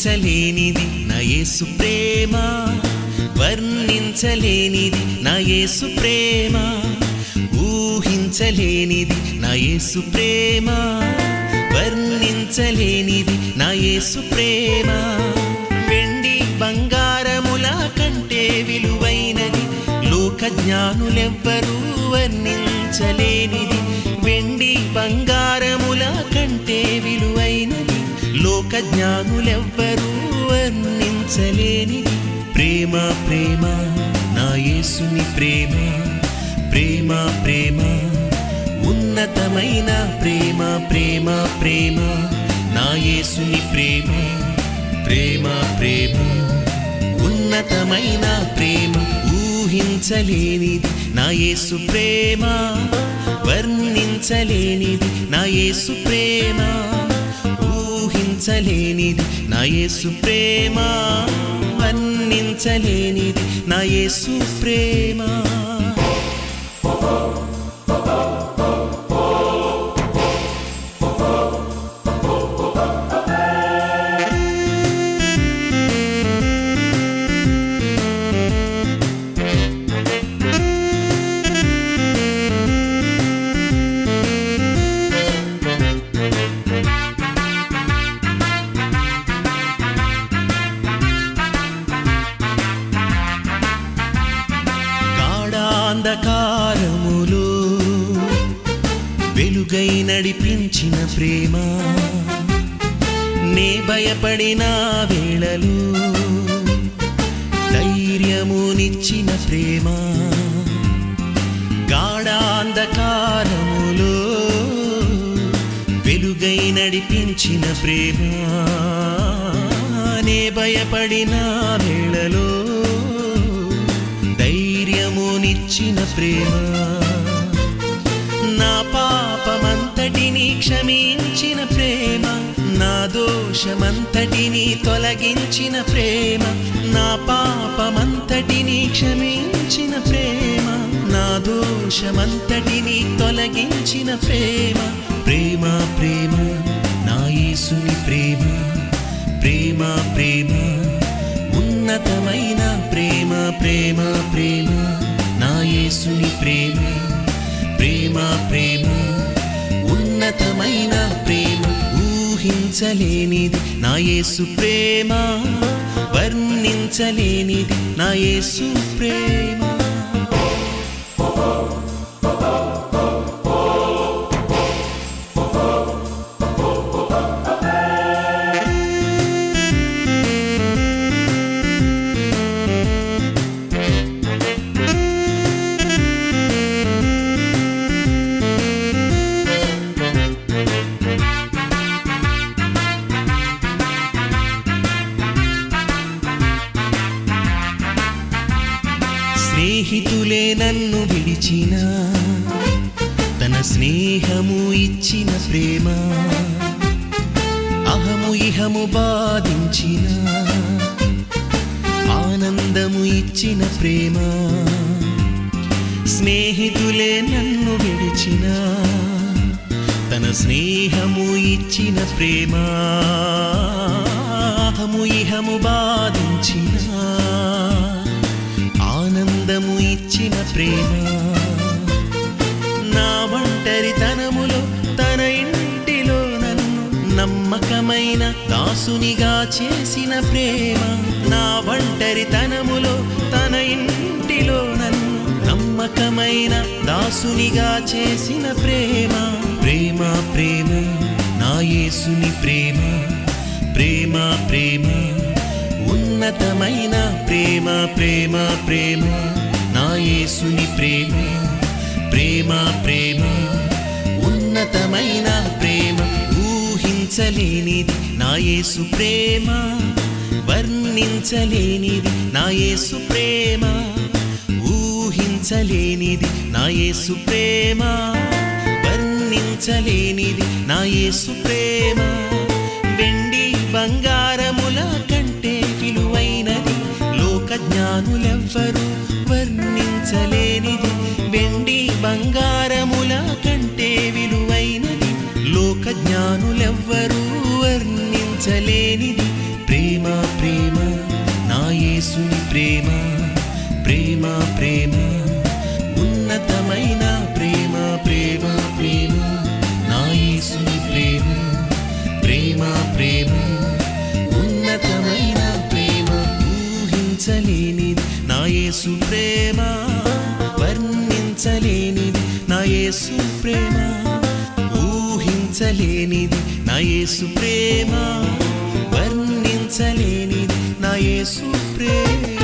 వర్ణించలేనిది నయేసు ప్రేమ. వర్ణించలేనిది నయేసు ప్రేమ. ఊహించలేనిది నయేసు ప్రేమ. వర్ణించలేనిది నయేసు ప్రేమ. వెండి బంగారముల కంటే విలువైనది లోక జ్ఞానులెవ్వరూ వర్ణించలేనిది. వెండి బంగారు జ్ఞానులెవ్వరూ వర్ణించలేని ప్రేమ ప్రేమ నా యేసుని ప్రేమ. ప్రేమ ప్రేమ ఉన్నతమైన ప్రేమ ప్రేమ ప్రేమ నా యేసుని ప్రేమ. ప్రేమ ప్రేమ ఉన్నతమైన ప్రేమ ఊహించలేనిది నా యేసు ప్రేమ వర్ణించలేనిది నా యేసు ప్రేమ. వర్ణించలేనిది. నా యేసు ప్రేమ వర్ణించలేనిది. నా యేసు ప్రేమ. గాఢాంధకారములో వెలుగై నడిపించిన ప్రేమ. నే భయపడిన వేళలు ధైర్యమునిచ్చిన ప్రేమ. గాఢాంధకారములో వెలుగై నడిపించిన ప్రేమ. నే భయపడిన వేళలో ధైర్యమునిచ్చిన ప్రేమ. నా పాపమంతటిని క్షమించిన ప్రేమ. నా దోషమంతటిని తొలగించిన ప్రేమ. నా పాపమంతటిని క్షమించిన ప్రేమ. నా దోషమంతటిని తొలగించిన ప్రేమ. ప్రేమ ప్రేమ నా యేసుని ప్రేమ. ప్రేమ ప్రేమ ప్రేమ ఉన్నతమైన ప్రేమ ఊహించలేనిది. నా యేసు ప్రేమ వర్ణించలేనిది. నా యేసు ప్రేమ స్నేహితులే నన్ను విడిచిన. తన స్నేహము ఇచ్చిన ప్రేమ. అహము ఇహము బాధించిన. ఆనందము ఇచ్చిన ప్రేమ. స్నేహితులే నన్ను విడిచిన. తన స్నేహము ఇచ్చిన ప్రేమ. అహము ఇహము బాధించిన. ఇచ్చిన ప్రేమ. నా ఒంటరితనములో తన ఇంటిలో నన్ను నమ్మకమైన దాసునిగా చేసిన ప్రేమ. నా ఒంటరితనములో తన ఇంటిలో నన్ను నమ్మకమైన దాసునిగా చేసిన ప్రేమ. ప్రేమ ప్రేమ నా యేసుని ప్రేమ. ప్రేమ ప్రేమ ఉన్నతమైన ప్రేమ ప్రేమ ప్రేమ. యేసుని ప్రేమ ప్రేమ ప్రేమ ఉన్నతమైన ప్రేమ ఊహించలేనిది. నా యేసు ప్రేమ వర్ణించలేనిది. నా యేసు ప్రేమ ఊహించలేనిది. నా యేసు ప్రేమ వర్ణించలేనిది. నా యేసు ప్రేమ వెండి బంగారముల కంటే విలువైనది. లోక జ్ఞానులెవ్వరూ జ్ఞానులెవ్వరూ వర్ణించలేనిది ప్రేమ ప్రేమ. ప్రేమ ప్రేమ. ఉన్నతమైన ప్రేమ ప్రేమ ప్రేమ. నా యేసుని ప్రేమ ప్రేమ ప్రేమ. ఉన్నతమైన ప్రేమ ఊహించలేనిది. నా యేసు ప్రేమ వర్ణించలేనిది. నా యేసు ప్రేమ. వర్ణించలేనిది నా యేసు ప్రేమ. వర్ణించలేనిది నా యేసు ప్రేమ.